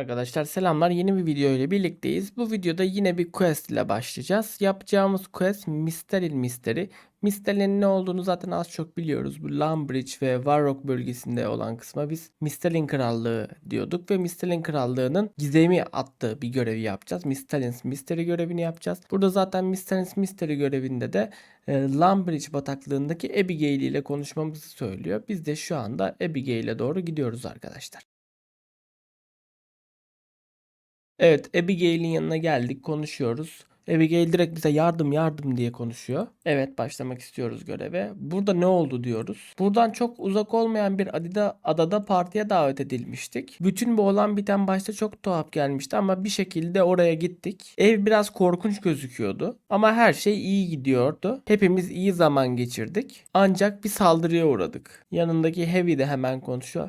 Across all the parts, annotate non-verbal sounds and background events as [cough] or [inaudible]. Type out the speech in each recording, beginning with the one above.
Arkadaşlar selamlar. Yeni bir video ile birlikteyiz. Bu videoda yine bir quest ile başlayacağız. Yapacağımız quest Misteril Mystery. Misteril'in ne olduğunu zaten az çok biliyoruz. Bu Lumbridge ve Warrock bölgesinde olan kısma biz Misterlin Krallığı diyorduk ve Misterlin Krallığı'nın gizemi attığı bir görevi yapacağız. Misterlin's Mystery görevini yapacağız. Burada zaten Misterlin's Mystery görevinde de e, bataklığındaki Abigail ile konuşmamızı söylüyor. Biz de şu anda Abigail'e doğru gidiyoruz arkadaşlar. Evet, Abigail'in yanına geldik, konuşuyoruz. Abigail direkt bize yardım yardım diye konuşuyor. Evet, başlamak istiyoruz göreve. Burada ne oldu diyoruz. Buradan çok uzak olmayan bir adada, adada partiye davet edilmiştik. Bütün bu olan biten başta çok tuhaf gelmişti ama bir şekilde oraya gittik. Ev biraz korkunç gözüküyordu ama her şey iyi gidiyordu. Hepimiz iyi zaman geçirdik. Ancak bir saldırıya uğradık. Yanındaki Heavy de hemen konuşuyor.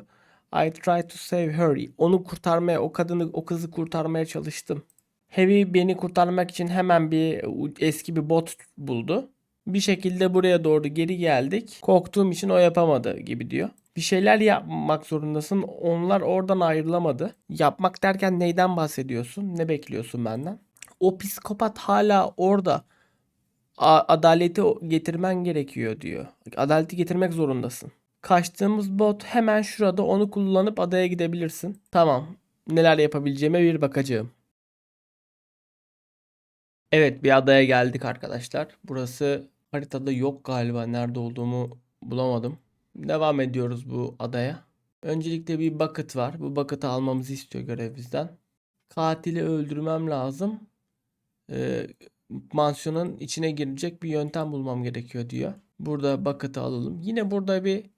I tried to save her. Onu kurtarmaya, o kadını, o kızı kurtarmaya çalıştım. Heavy beni kurtarmak için hemen bir eski bir bot buldu. Bir şekilde buraya doğru geri geldik. Korktuğum için o yapamadı gibi diyor. Bir şeyler yapmak zorundasın. Onlar oradan ayrılamadı. Yapmak derken neyden bahsediyorsun? Ne bekliyorsun benden? O psikopat hala orada. A- adaleti getirmen gerekiyor diyor. Adaleti getirmek zorundasın. Kaçtığımız bot hemen şurada onu kullanıp adaya gidebilirsin. Tamam. Neler yapabileceğime bir bakacağım. Evet bir adaya geldik arkadaşlar. Burası haritada yok galiba. Nerede olduğumu bulamadım. Devam ediyoruz bu adaya. Öncelikle bir bucket var. Bu bucket'ı almamızı istiyor görev bizden. Katili öldürmem lazım. Ee, mansiyonun içine girecek bir yöntem bulmam gerekiyor diyor. Burada bucket'ı alalım. Yine burada bir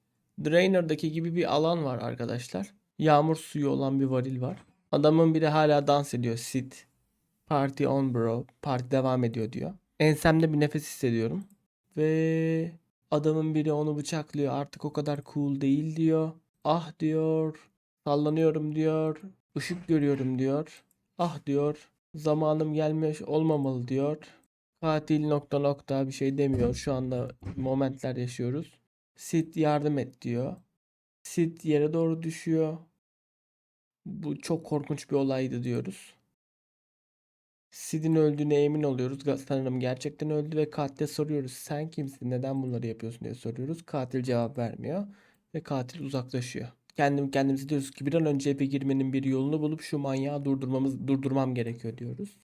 Drainer'daki gibi bir alan var arkadaşlar. Yağmur suyu olan bir varil var. Adamın biri hala dans ediyor. Sit. Party on bro. Parti devam ediyor diyor. Ensemde bir nefes hissediyorum. Ve adamın biri onu bıçaklıyor. Artık o kadar cool değil diyor. Ah diyor. Sallanıyorum diyor. Işık görüyorum diyor. Ah diyor. Zamanım gelmiş olmamalı diyor. Katil nokta nokta bir şey demiyor. Şu anda momentler yaşıyoruz. Sid yardım et diyor. Sid yere doğru düşüyor. Bu çok korkunç bir olaydı diyoruz. Sid'in öldüğüne emin oluyoruz. Sanırım gerçekten öldü ve katile soruyoruz. Sen kimsin? Neden bunları yapıyorsun diye soruyoruz. Katil cevap vermiyor ve katil uzaklaşıyor. Kendim kendimize diyoruz ki bir an önce eve girmenin bir yolunu bulup şu manyağı durdurmamız durdurmam gerekiyor diyoruz.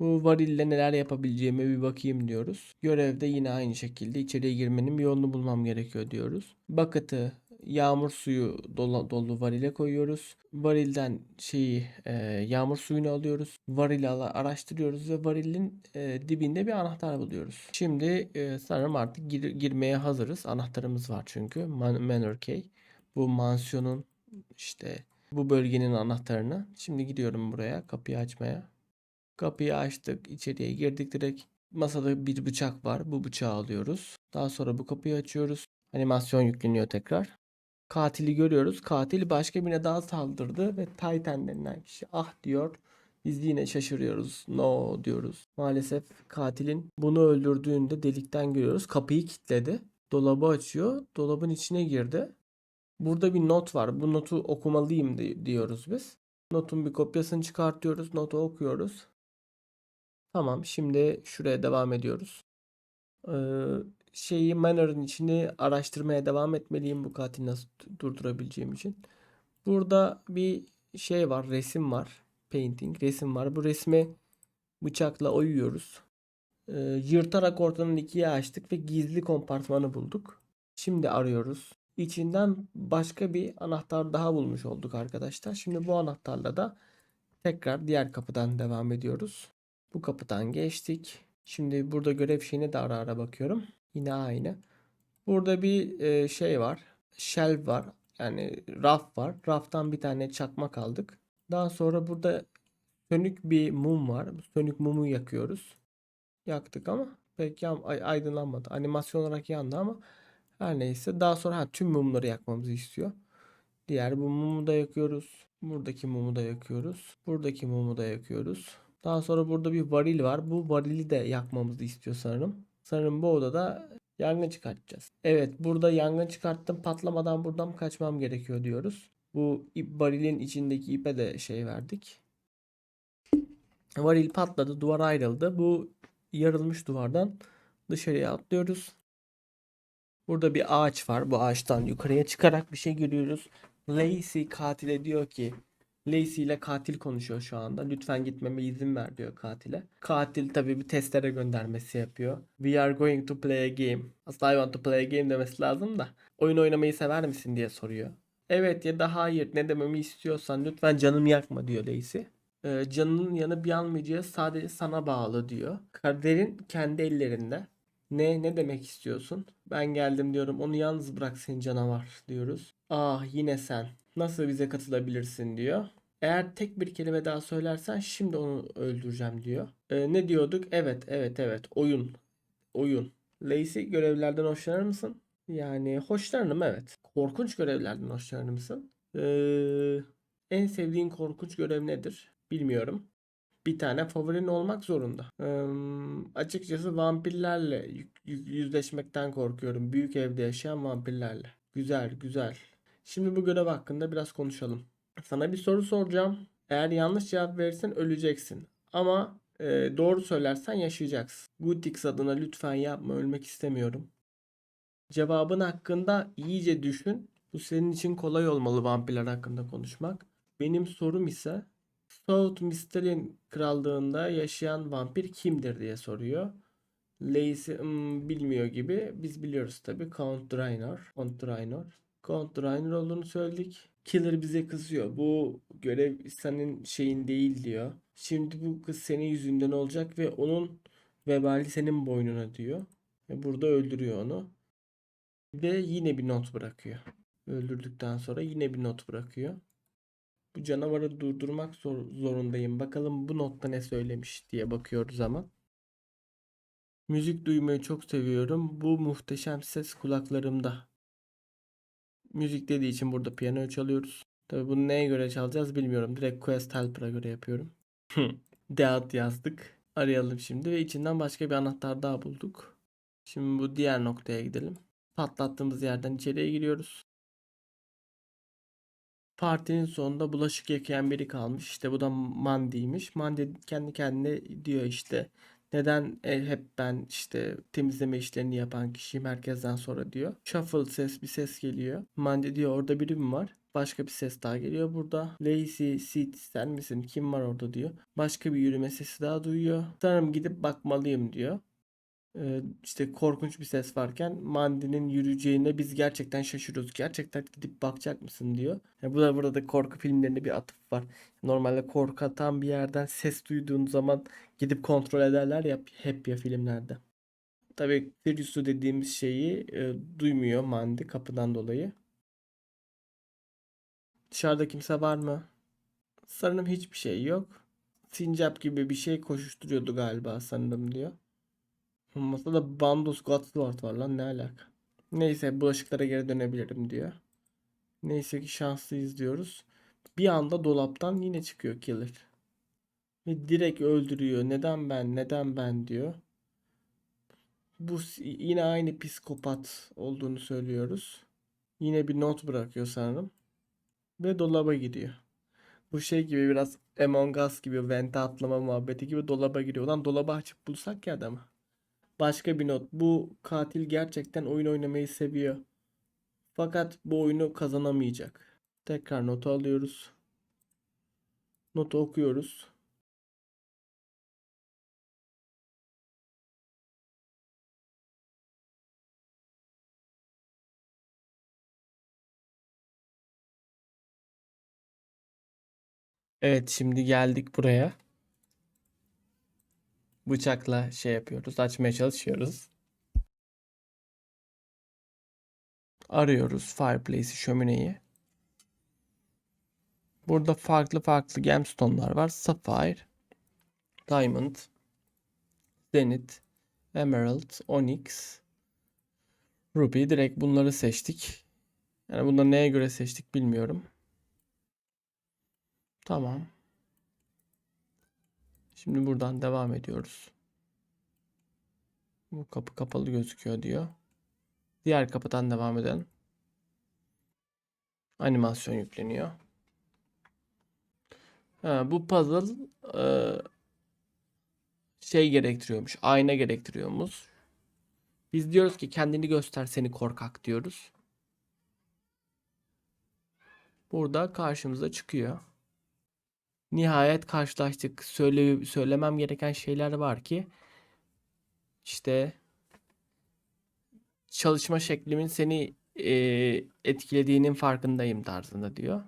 Bu varille neler yapabileceğime bir bakayım diyoruz. Görevde yine aynı şekilde içeriye girmenin bir yolunu bulmam gerekiyor diyoruz. Bucket'ı yağmur suyu dolu, dolu varile koyuyoruz. Varilden şeyi e, yağmur suyunu alıyoruz. Varili araştırıyoruz ve varilin e, dibinde bir anahtar buluyoruz. Şimdi e, sanırım artık gir, girmeye hazırız. Anahtarımız var çünkü. Man Manor Key. Bu mansiyonun işte bu bölgenin anahtarını. Şimdi gidiyorum buraya kapıyı açmaya. Kapıyı açtık. içeriye girdik direkt. Masada bir bıçak var. Bu bıçağı alıyoruz. Daha sonra bu kapıyı açıyoruz. Animasyon yükleniyor tekrar. Katili görüyoruz. Katil başka birine daha saldırdı ve Titan denilen kişi ah diyor. Biz yine şaşırıyoruz. No diyoruz. Maalesef katilin bunu öldürdüğünde delikten görüyoruz. Kapıyı kilitledi. Dolabı açıyor. Dolabın içine girdi. Burada bir not var. Bu notu okumalıyım diyoruz biz. Notun bir kopyasını çıkartıyoruz. Notu okuyoruz. Tamam şimdi şuraya devam ediyoruz. Ee, şeyi Manor'ın içini araştırmaya devam etmeliyim bu katili nasıl durdurabileceğim için. Burada bir şey var resim var. Painting resim var. Bu resmi bıçakla oyuyoruz. Ee, yırtarak ortadan ikiye açtık ve gizli kompartmanı bulduk. Şimdi arıyoruz. İçinden başka bir anahtar daha bulmuş olduk arkadaşlar. Şimdi bu anahtarla da tekrar diğer kapıdan devam ediyoruz. Bu kapıdan geçtik. Şimdi burada görev şeyine de ara ara bakıyorum. Yine aynı. Burada bir e, şey var. Shelf var. Yani raf var. Raftan bir tane çakmak aldık. Daha sonra burada sönük bir mum var. Sönük mumu yakıyoruz. Yaktık ama pek yan, aydınlanmadı. Animasyon olarak yandı ama her neyse. Daha sonra ha, tüm mumları yakmamızı istiyor. Diğer bu mumu da yakıyoruz. Buradaki mumu da yakıyoruz. Buradaki mumu da yakıyoruz. Daha sonra burada bir varil var. Bu varili de yakmamızı istiyor sanırım. Sanırım bu odada yangın çıkartacağız. Evet burada yangın çıkarttım. Patlamadan buradan kaçmam gerekiyor diyoruz. Bu ip varilin içindeki ipe de şey verdik. Varil patladı, duvar ayrıldı. Bu yarılmış duvardan dışarıya atlıyoruz. Burada bir ağaç var. Bu ağaçtan yukarıya çıkarak bir şey görüyoruz. Lacey katile diyor ki Lacey ile katil konuşuyor şu anda. Lütfen gitmeme izin ver diyor katile. Katil tabii bir testere göndermesi yapıyor. We are going to play a game. Aslında I want to play a game demesi lazım da. Oyun oynamayı sever misin diye soruyor. Evet ya da hayır ne dememi istiyorsan lütfen canımı yakma diyor Lacey. Ee, canının yanıp yanmayacağı sadece sana bağlı diyor. Kaderin kendi ellerinde. Ne ne demek istiyorsun? Ben geldim diyorum. Onu yalnız bırak seni canavar diyoruz. Ah yine sen. Nasıl bize katılabilirsin diyor. Eğer tek bir kelime daha söylersen şimdi onu öldüreceğim diyor. Ee, ne diyorduk? Evet, evet, evet. Oyun. Oyun. Lacey görevlerden hoşlanır mısın? Yani hoşlanırım evet. Korkunç görevlerden hoşlanır mısın? Ee, en sevdiğin korkunç görev nedir? Bilmiyorum. Bir tane favorin olmak zorunda. Ee, açıkçası vampirlerle yü- yü- yüzleşmekten korkuyorum. Büyük evde yaşayan vampirlerle. Güzel, güzel. Şimdi bu görev hakkında biraz konuşalım. Sana bir soru soracağım. Eğer yanlış cevap verirsen öleceksin. Ama e, doğru söylersen yaşayacaksın. Gutix adına lütfen yapma, ölmek istemiyorum. Cevabın hakkında iyice düşün. Bu senin için kolay olmalı vampirler hakkında konuşmak. Benim sorum ise South Mysterien krallığında yaşayan vampir kimdir diye soruyor. Lacey "Hmm, bilmiyor gibi. Biz biliyoruz tabii. Count Draenor. Count Draenor. Count Draenor olduğunu söyledik. Killer bize kızıyor. Bu görev senin şeyin değil diyor. Şimdi bu kız senin yüzünden olacak ve onun vebali senin boynuna diyor. Ve burada öldürüyor onu. Ve yine bir not bırakıyor. Öldürdükten sonra yine bir not bırakıyor. Bu canavarı durdurmak zor- zorundayım. Bakalım bu notta ne söylemiş diye bakıyoruz ama. Müzik duymayı çok seviyorum. Bu muhteşem ses kulaklarımda. Müzik dediği için burada piyano çalıyoruz. Tabii bunu neye göre çalacağız bilmiyorum. Direkt Quest Helper'a göre yapıyorum. [laughs] Dead yazdık. Arayalım şimdi ve içinden başka bir anahtar daha bulduk. Şimdi bu diğer noktaya gidelim. Patlattığımız yerden içeriye giriyoruz. Partinin sonunda bulaşık yıkayan biri kalmış. İşte bu da Mandy'ymiş. Mandy kendi kendine diyor işte neden e, hep ben işte temizleme işlerini yapan kişiyim herkesten sonra diyor. Shuffle ses bir ses geliyor. Mandy diyor orada biri mi var? Başka bir ses daha geliyor burada. Lacey, Sid sen misin? Kim var orada diyor. Başka bir yürüme sesi daha duyuyor. Sanırım gidip bakmalıyım diyor. İşte korkunç bir ses varken Mandy'nin yürüyeceğine biz gerçekten şaşırıyoruz. Gerçekten gidip bakacak mısın diyor. Yani bu da burada korku filmlerinde bir atıf var. Normalde korkatan bir yerden ses duyduğun zaman gidip kontrol ederler ya hep ya filmlerde. Tabii Sirius'u dediğimiz şeyi e, duymuyor Mandy kapıdan dolayı. Dışarıda kimse var mı? Sanırım hiçbir şey yok. Sincap gibi bir şey koşuşturuyordu galiba sanırım diyor. Masada Bandos Godsword var lan ne alaka? Neyse bulaşıklara geri dönebilirim diyor. Neyse ki şanslıyız diyoruz. Bir anda dolaptan yine çıkıyor killer. Ve direkt öldürüyor. Neden ben? Neden ben diyor. Bu yine aynı psikopat olduğunu söylüyoruz. Yine bir not bırakıyor sanırım. Ve dolaba gidiyor. Bu şey gibi biraz Among Us gibi vente atlama muhabbeti gibi dolaba giriyor. Lan dolabı açıp bulsak ya adamı. Başka bir not. Bu katil gerçekten oyun oynamayı seviyor. Fakat bu oyunu kazanamayacak. Tekrar notu alıyoruz. Notu okuyoruz. Evet şimdi geldik buraya. Bıçakla şey yapıyoruz. Açmaya çalışıyoruz. Arıyoruz fireplace'i, şömineyi. Burada farklı farklı gemstone'lar var. Sapphire, Diamond, Zenith, Emerald, Onyx, Ruby. Direkt bunları seçtik. Yani bunları neye göre seçtik bilmiyorum. Tamam. Şimdi buradan devam ediyoruz. Bu kapı kapalı gözüküyor diyor. Diğer kapıdan devam edelim. Animasyon yükleniyor. Ha, bu puzzle e, şey gerektiriyormuş. Ayna gerektiriyormuş. Biz diyoruz ki kendini göster seni korkak diyoruz. Burada karşımıza çıkıyor. Nihayet karşılaştık. Söyle, söylemem gereken şeyler var ki işte çalışma şeklimin seni e, etkilediğinin farkındayım tarzında diyor.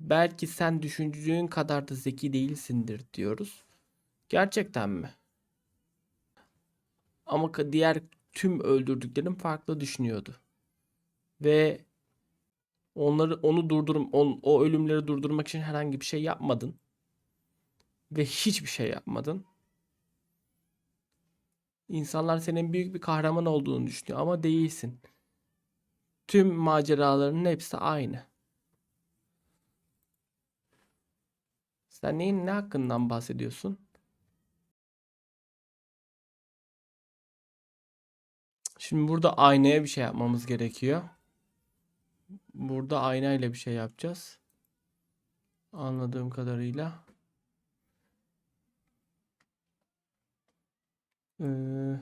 Belki sen düşündüğün kadar da zeki değilsindir diyoruz. Gerçekten mi? Ama diğer tüm öldürdüklerim farklı düşünüyordu. Ve onları onu durdurum on, o ölümleri durdurmak için herhangi bir şey yapmadın. Ve hiçbir şey yapmadın. İnsanlar senin büyük bir kahraman olduğunu düşünüyor ama değilsin. Tüm maceralarının hepsi aynı. Sen neyin ne hakkından bahsediyorsun? Şimdi burada aynaya bir şey yapmamız gerekiyor. Burada aynayla bir şey yapacağız. Anladığım kadarıyla. Ee,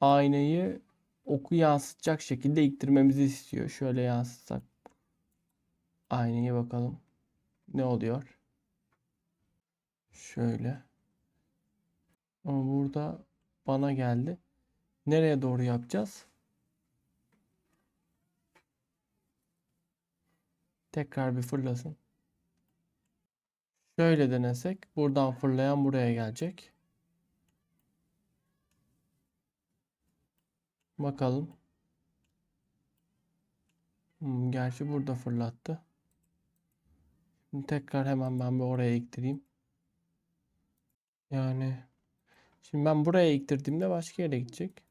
aynayı oku yansıtacak şekilde iktirmemizi istiyor. Şöyle yansıtsak. Aynaya bakalım. Ne oluyor? Şöyle. Ama burada bana geldi. Nereye doğru yapacağız? Tekrar bir fırlasın. Şöyle denesek buradan fırlayan buraya gelecek. Bakalım. Hmm, gerçi burada fırlattı. Şimdi tekrar hemen ben bir oraya iktireyim. Yani şimdi ben buraya iktirdiğimde başka yere gidecek.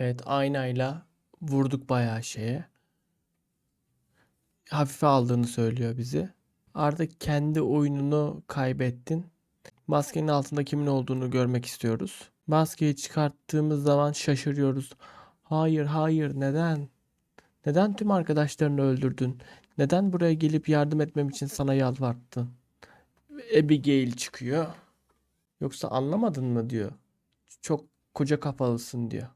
Evet aynayla vurduk bayağı şeye. Hafife aldığını söylüyor bizi. Artık kendi oyununu kaybettin. Maskenin altında kimin olduğunu görmek istiyoruz. Maskeyi çıkarttığımız zaman şaşırıyoruz. Hayır, hayır, neden? Neden tüm arkadaşlarını öldürdün? Neden buraya gelip yardım etmem için sana yalvarttın? Abigail çıkıyor. Yoksa anlamadın mı diyor. Çok koca kafalısın diyor.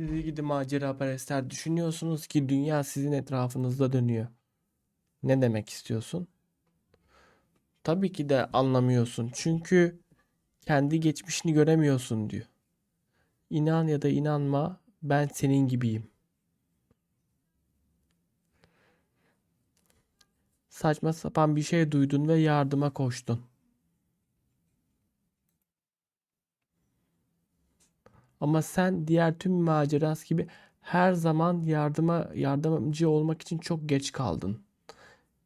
Sizi gidi maceraperestler düşünüyorsunuz ki dünya sizin etrafınızda dönüyor. Ne demek istiyorsun? Tabii ki de anlamıyorsun. Çünkü kendi geçmişini göremiyorsun diyor. İnan ya da inanma ben senin gibiyim. Saçma sapan bir şey duydun ve yardıma koştun. Ama sen diğer tüm maceras gibi her zaman yardıma yardımcı olmak için çok geç kaldın.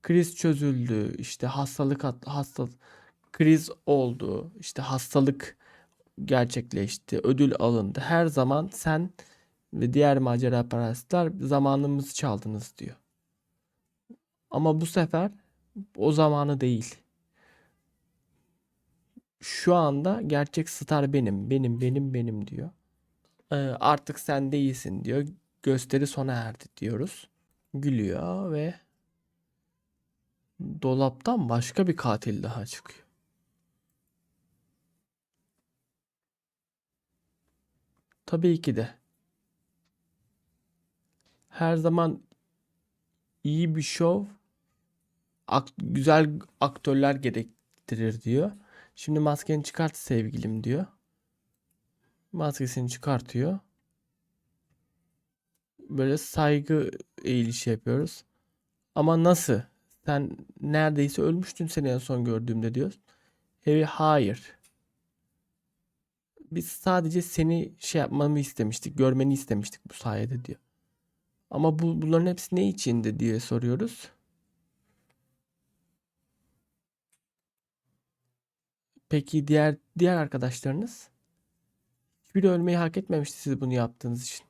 Kriz çözüldü, işte hastalık hasta kriz oldu, işte hastalık gerçekleşti, ödül alındı. Her zaman sen ve diğer macera perestler zamanımızı çaldınız diyor. Ama bu sefer o zamanı değil. Şu anda gerçek star benim, benim, benim, benim diyor. Ee, artık sen değilsin diyor. Gösteri sona erdi diyoruz. Gülüyor ve dolaptan başka bir katil daha çıkıyor. Tabii ki de. Her zaman iyi bir şov ak- güzel aktörler gerektirir diyor. Şimdi maskeni çıkart sevgilim diyor. Maskesini çıkartıyor. Böyle saygı eğilişi yapıyoruz. Ama nasıl? Sen neredeyse ölmüştün seni en son gördüğümde diyor. Harry hayır. Biz sadece seni şey yapmamı istemiştik, görmeni istemiştik bu sayede diyor. Ama bu bunların hepsi ne içindi diye soruyoruz. Peki diğer diğer arkadaşlarınız? Hiçbiri ölmeyi hak etmemişti siz bunu yaptığınız için.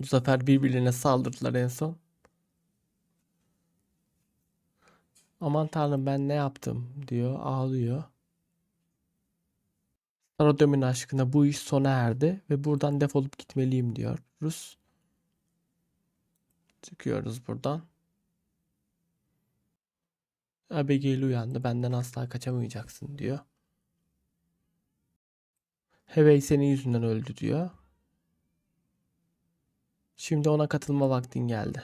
Bu sefer birbirlerine saldırdılar en son. Aman tanrım ben ne yaptım diyor, ağlıyor. Sarodam'ın aşkına bu iş sona erdi ve buradan defolup gitmeliyim diyor Rus. Çıkıyoruz buradan. Abigail uyandı. Benden asla kaçamayacaksın diyor. Hevey senin yüzünden öldü diyor. Şimdi ona katılma vaktin geldi.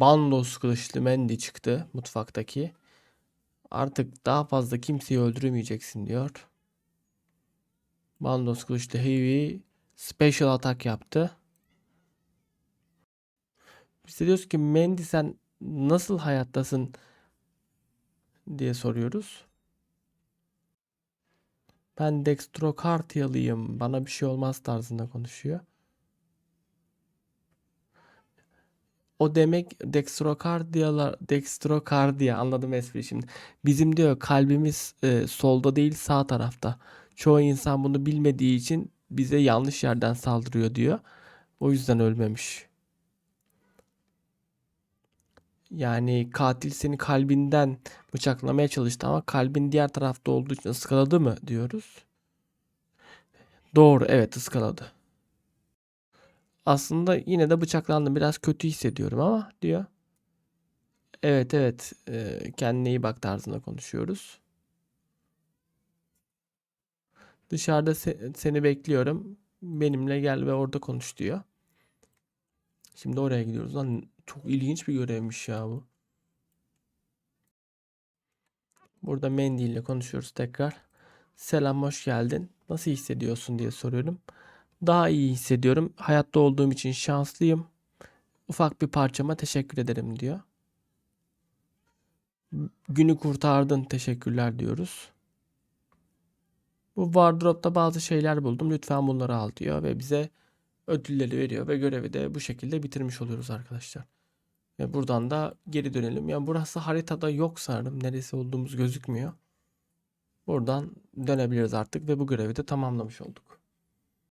Bandos kılıçlı Mandy çıktı mutfaktaki. Artık daha fazla kimseyi öldüremeyeceksin diyor. Bandos kılıçlı Heavy special atak yaptı. Biz de diyoruz ki Mandy sen nasıl hayattasın diye soruyoruz. Ben Dextrocardialıyım. Bana bir şey olmaz tarzında konuşuyor. O demek dextrokardiyalar dextrokardiya anladım espri şimdi. Bizim diyor kalbimiz e, solda değil sağ tarafta. Çoğu insan bunu bilmediği için bize yanlış yerden saldırıyor diyor. O yüzden ölmemiş. Yani katil seni kalbinden bıçaklamaya çalıştı ama kalbin diğer tarafta olduğu için ıskaladı mı diyoruz. Doğru evet ıskaladı. Aslında yine de bıçaklandım. Biraz kötü hissediyorum ama diyor. Evet evet e, kendine iyi bak tarzında konuşuyoruz. Dışarıda se- seni bekliyorum. Benimle gel ve orada konuş diyor. Şimdi oraya gidiyoruz. Lan çok ilginç bir görevmiş ya bu. Burada Mandy ile konuşuyoruz tekrar. Selam hoş geldin. Nasıl hissediyorsun diye soruyorum. Daha iyi hissediyorum. Hayatta olduğum için şanslıyım. Ufak bir parçama teşekkür ederim diyor. Günü kurtardın teşekkürler diyoruz. Bu wardrobe'da bazı şeyler buldum. Lütfen bunları al diyor ve bize ödülleri veriyor ve görevi de bu şekilde bitirmiş oluyoruz arkadaşlar. Ve buradan da geri dönelim. Yani burası haritada yok sanırım. Neresi olduğumuz gözükmüyor. Buradan dönebiliriz artık ve bu görevi de tamamlamış olduk.